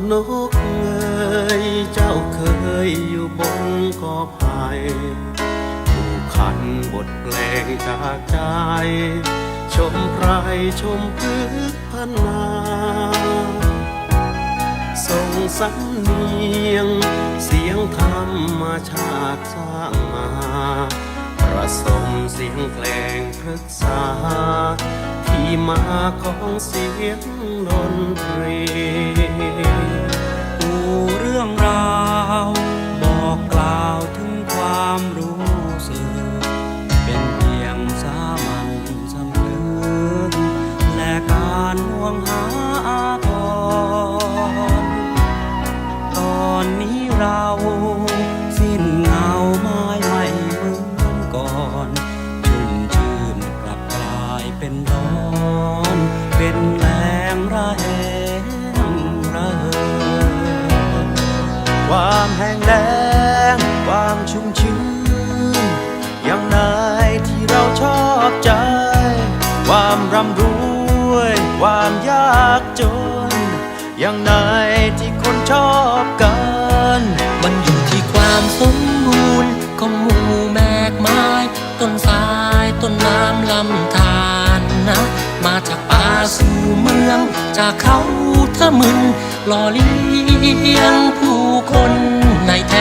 านกเงยเจ้าเคยอยู่บนกอไผ่ผู้ขันบทเพลงจากใจ ชมไพรชมพึกพันนาส่งสำเนียง เสียงธรรมชาติสร้างมาประสมเสียงเพลงพฤกษา ที่มาของเสียงดนตรี ความรู้สึก เป็นเพียงสามัญสำนึกและการห่วงหาอาทรตอนนี้เราสิ้นเงาไม้ไม่เหมือนก่อนชื่นชื่นกลับกลายเป็นร้อน เป็นแรงระแหงระเหินความแห้งแล้งความชุ่มชื้น ความร่ำรวย ความยากจน อย่างไหนที่คนชอบกัน มันอยู่ที่ความสมบูรณ์ของหมู่แมกไม้ต้นสายต้นน้ำลำธารนะ มาจากป่าสู่เมือง จากเขาทะมึนหล่อเลี้ยงผู้คนในแท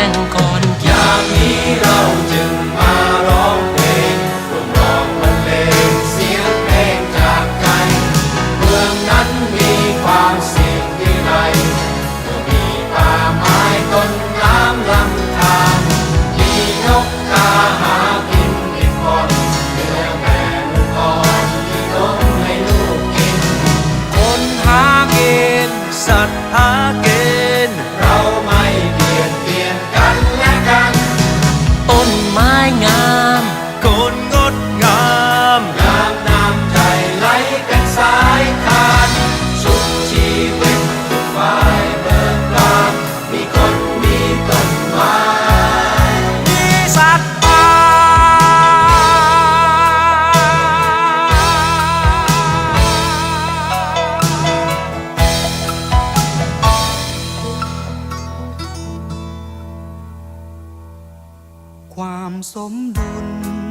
Namaha. ความสมดุล